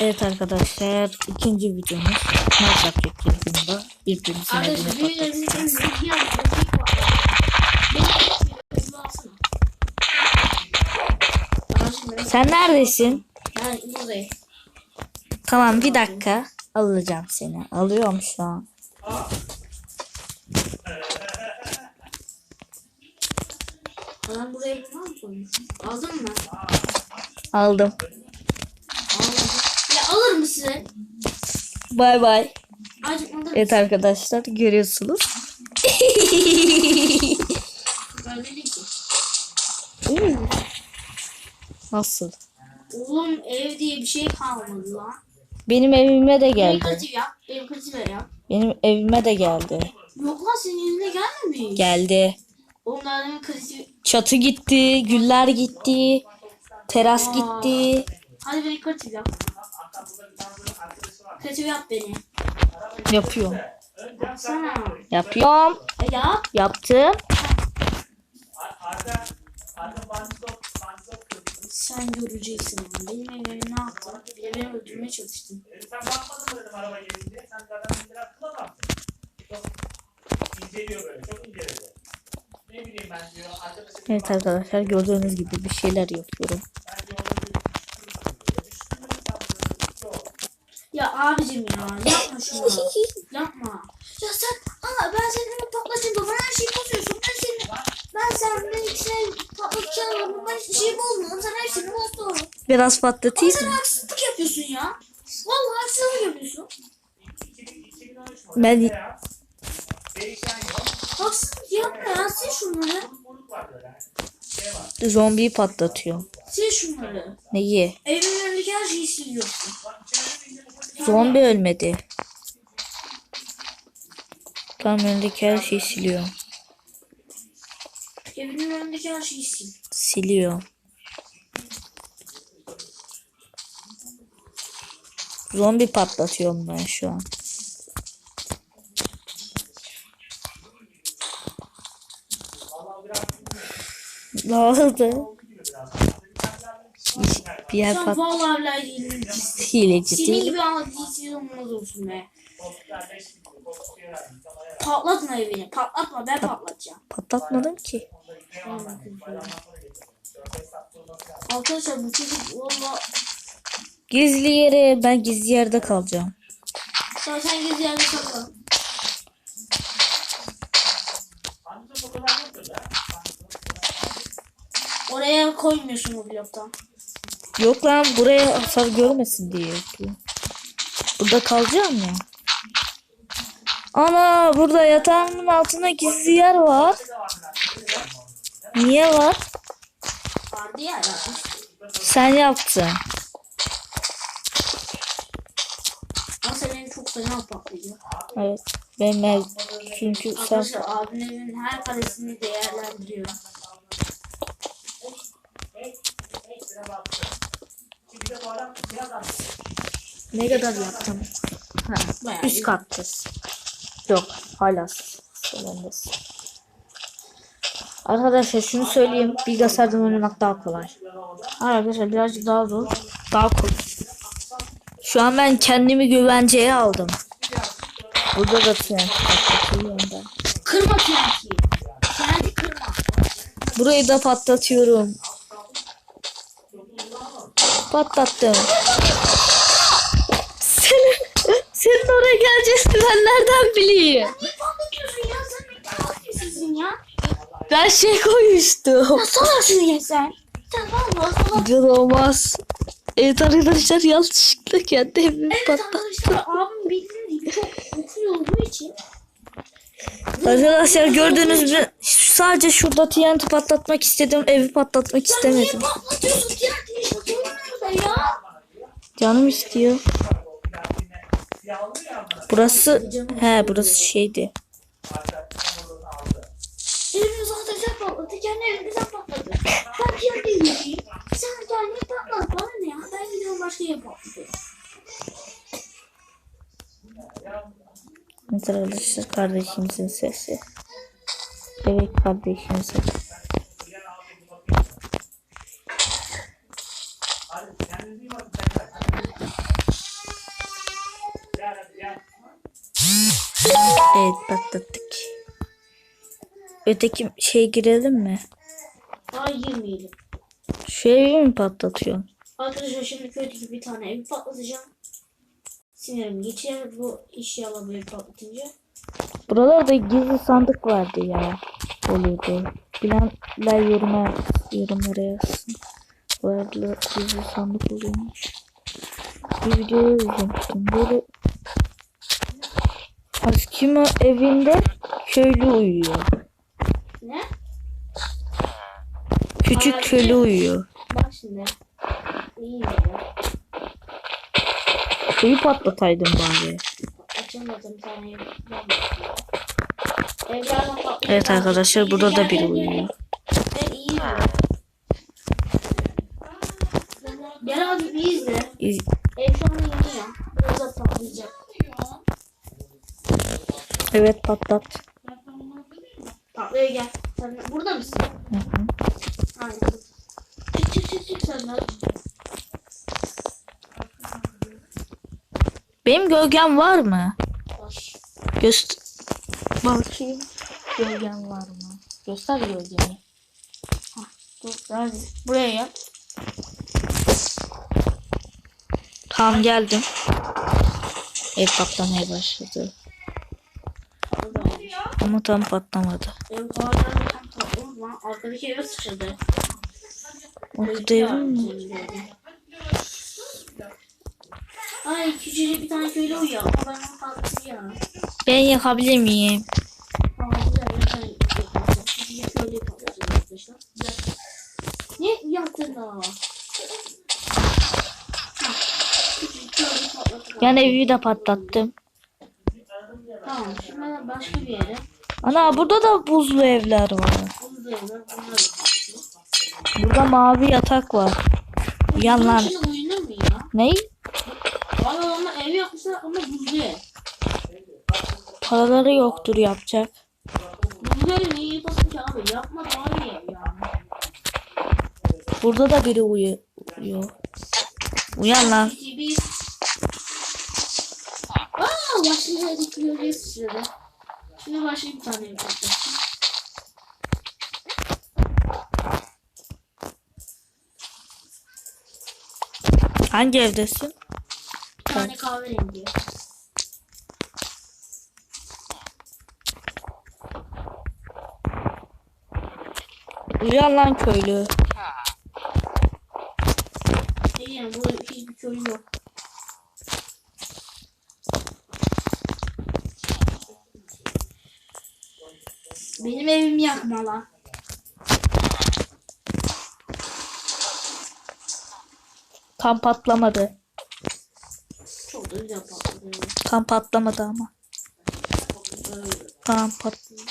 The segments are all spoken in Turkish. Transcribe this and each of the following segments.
Evet arkadaşlar ikinci videomuz Minecraft çektiğimizde birbirimizin evine benim- Sen neredesin? Ben buradayım. Tamam bir dakika alacağım seni. Alıyorum şu an. Ben buraya ne koymuşum? Aldın mı? Aldım. Ya mısın? Bay bay. Evet arkadaşlar görüyorsunuz. Nasıl? Oğlum ev diye bir şey kalmadı lan. Benim evime de Benim geldi. kreatif yap. Benim kreatif yap. Benim evime de geldi. Yok lan senin evine gelmemiş. Geldi. Oğlum daha demin kreatif... Çatı gitti, güller gitti, teras gitti. Hadi beni kreatif Kreatif yap beni. Yapıyorum. Yapsana. Yapıyorum. E yap. Yaptım. Sen göreceksin onu. Benim evime ne yaptın? Bir beni öldürmeye çalıştın. Sen bakmadın mı dedim araba gelince? Sen zaten mesela akıl adamsın. Çok inceliyor böyle, çok inceledi. Ne bileyim ben diyor, Evet arkadaşlar gördüğünüz gibi bir şeyler yapıyorum. ben diyor onu bir düştüm mü sen yok. Ya abicim ya yapma şunu. yapma. Ya sen ama ben senin evini patlatayım da bana her şeyi bozuyorsun. Ben senin ben senin ikisini patlatacağım ben hiçbir şey bozmadım. Sen hepsini bozdun. Biraz patlatayım Sen mı? haksızlık yapıyorsun ya. Vallahi haksızlık yapıyorsun. 2013 model Ben. Haksızlık yapma ya. Sil şunları. Şey zombiyi patlatıyorum. Sil şunları. Neyi? Evimin önündeki her şeyi siliyorsun. Zombi ölmedi. Tam önündeki her şeyi siliyorum. Evimin önündeki her şeyi sil. Siliyor. Zombi patlatıyorum ben şu an. Ne oldu? Bir yer Sen pat vallahi hilecisin. hileci Senin değil. gibi anlatıcısız olmaz olsun be. Patlatma evini. Patlatma ben patlatacağım. Patlatmadım ki. Arkadaşlar bu çocuk valla Gizli yere ben gizli yerde kalacağım. Tamam sen gezi yerde ya. Oraya koymuyorsun o bloktan. Yok lan buraya hasar görmesin diye yapıyor. Burada kalacağım ya. Ana burada yatağımın altında gizli yer var. Niye var? Vardı ya yapmış. Sen yaptın. Ama çok fena. Evet. Ev. Çünkü sen Arkadaşlar abinin evinin her karesini değerlendiriyor. Şimdi de bu adam şey adam. Ne kadar yaptın? Ha, Bayağı üst kattasın. Yok hala sonundasın. Arkadaşlar şunu söyleyeyim. Bilgisayardan oynamak daha kolay. Arkadaşlar birazcık daha zor. Daha kolay. Şu an ben kendimi güvenceye aldım. Burada da ben. Kırma TNT'yi. TNT kırma. Burayı da patlatıyorum. Patlattım. Senin, senin oraya geleceğini ben nereden bileyim? Niye patlatıyorsun ya? Sen ne patlatıyorsun ya? Ben şey koymuştum. Ya salaksın ya sen. Sen valla olmaz. Evet arkadaşlar yanlışlıkla kendi evimi Evet patlattım. arkadaşlar abim bildiğin gibi çok okuyor olduğu için. Arkadaşlar gördüğünüz gibi sadece şurada TNT patlatmak istedim. Evi patlatmak niye istemedim. patlatıyorsun TNT'yi? Ya? Canım istiyor. Burası he burası şeydi. Zaten sen patlattın. Kendi evini sen patlattın. Ben kendi evimi yapayım. Sen kendini patlat. Bana ne ya? Ben gidiyorum başka yere patlatıyorum. Arkadaşlar kardeşimizin sesi. Evet kardeşimizin. Hadi Evet patlattık. Öteki şey girelim mi? Hayır girmeyelim. Şu evi mi patlatıyor? Arkadaşlar şimdi köydeki bir tane evi patlatacağım. Sinirim geçer bu işi alabilir patlatınca. Buralarda gizli sandık vardı ya. Oluyordu. Bilenler yoruma, yorumlara yazsın. Buralarda gizli sandık oluyormuş. Bir videoyu izlemiştim. Böyle Askimo evinde köylü uyuyor. Ne? Küçük köylü uyuyor. Bak şimdi. İyi dedi. Suyu patlataydın bari. Açamadım patlıyor. Evet arkadaşlar burada da biri uyuyor. Ben. Gel abi bir izle. İz- Ev şu an yanıyor. Biraz patlayacak. Evet patlat. Patlıyor gel. Sen burada mısın? Hı hı. Aynen. Çık çık çık çık sen de. Benim gölgem var mı? Baş. Göster. Bakayım. Gölgem var mı? Göster gölgeni. Dur hadi. Buraya gel. Tamam geldim. Ev patlamaya başladı. Ama tam patlamadı. Tam. Arkadaki eve sıçradı. Evim mi? Ay küçücük bir tane köylü uyuyor ama ben onu patlatacağım. Ben yakabilir miyim? Aa güzel bir tane patlatacağım. Küçücük köylüyü patlatacağım arkadaşlar. Ne yaptın da? Küçücük Yani evi de patlattım. Tamam şimdi başka bir yere. Ana burada da buzlu evler var. Evler. Burada mavi yatak var. Yan mu ya? Ne? Valla onlar ev yapmışlar ama buzlu ev. Paraları yoktur yapacak. Buzlu ev niye yapasın ki abi? Yapma daha iyi yani. Burada da biri uyu- uyuyor. Uyan lan. Aa bir köylüye sıçradı. Şimdi başka bir tane yapacağım. Hangi evdesin? Bir tane kahverengi. Uyan lan köylü. Ne diyeyim burada hiçbir köylü yok. Benim evimi yakma lan. Tam patlamadı. Çok da güzel patladı. Tam patlamadı ama. Tam patladı.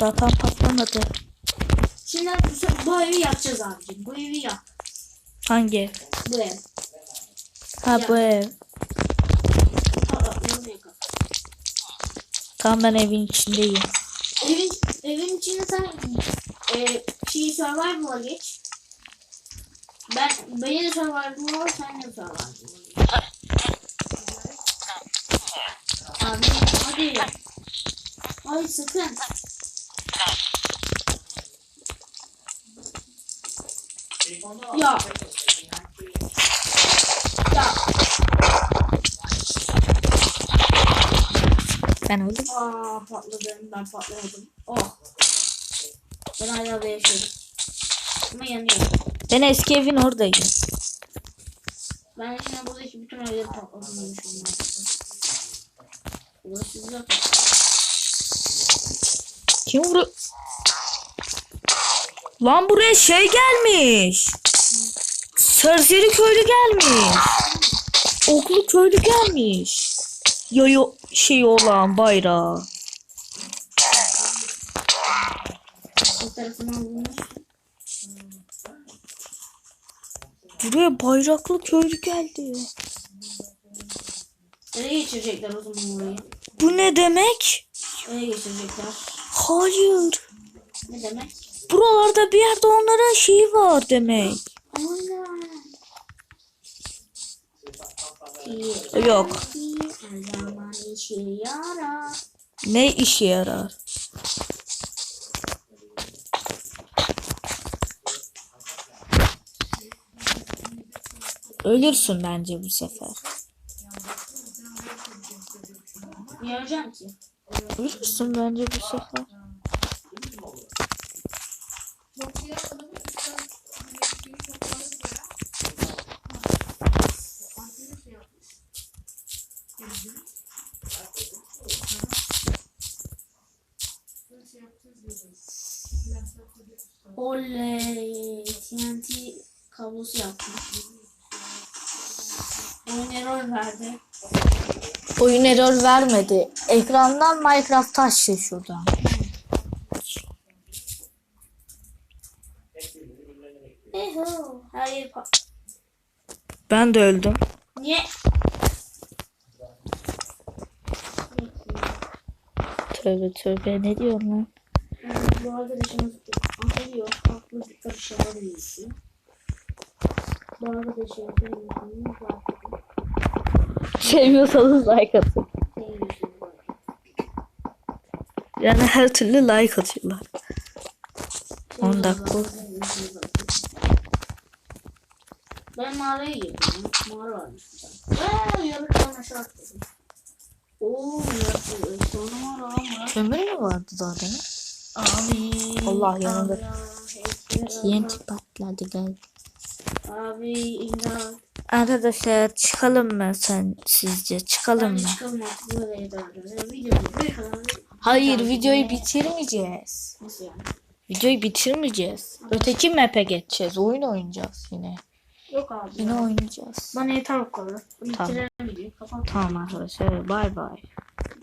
Daha tam patlamadı. Şimdi bu- bu evi yakacağız abicim. Bu evi yak. Hangi? Bu ev. Ha bu ev. Aa, bunu yakalım. Tam ben evin içindeyim. Evin, evin içinde sen e, şey survival'a geç. Ben beni de survival'a var, sen de survival'a. Abi hadi. Ay sakın. Ya. Ya. Ben öldüm. Aa patladım ben patlamadım. Oh. Ben hala da yaşıyorum. Ama yanıyorum. Ben eski evin oradayım. Ben şimdi buradaki bütün evleri patlatmışım. Burası güzel Kim vuru? Lan buraya şey gelmiş. Serseri köylü gelmiş. Oklu köylü gelmiş. Yayo şey olan bayrağı. Buraya bayraklı köylü geldi. Nereye geçirecekler o zaman orayı? Bu ne demek? Nereye geçirecekler? Hayır. Ne demek? Buralarda bir yerde onların şeyi var demek. Yok. Ne işe yarar? Ölürsün bence bu sefer. Niye ki? Ölürsün bence bu sefer. Oley. TNT kablosu yaptım. Oyun error verdi. Oyun error vermedi. Ekrandan Minecraft açtı şuradan. Her yeri pa- Ben de öldüm. Niye? Tövbe tövbe ne diyorsun lan? Bu arkadaşımız atıyor. Farklı bir karışığa değişiyor. Bu arkadaşımız benim farklı Sevmiyorsanız like atın. Yani her türlü like atıyorlar. 10 dakika. Ben mağaraya girdim. Mağara varmış burada. Eee yarıktan aşağı atladım. Oo sonra mağara mağara. Kömür mü vardı zaten? Abi. Allah yanında. TNT patladı gel. Abi imdat. Arkadaşlar çıkalım mı sen sizce? Çıkalım mı? Hayır videoyu bitirmeyeceğiz. Nasıl yani? Videoyu bitirmeyeceğiz. Öteki map'e geçeceğiz. Oyun oynayacağız yine. Yok abi. Yine oynayacağız. Bana yeter o kadar. Tamam. Bitirelim videoyu. Kapat. Tamam arkadaşlar bay bay.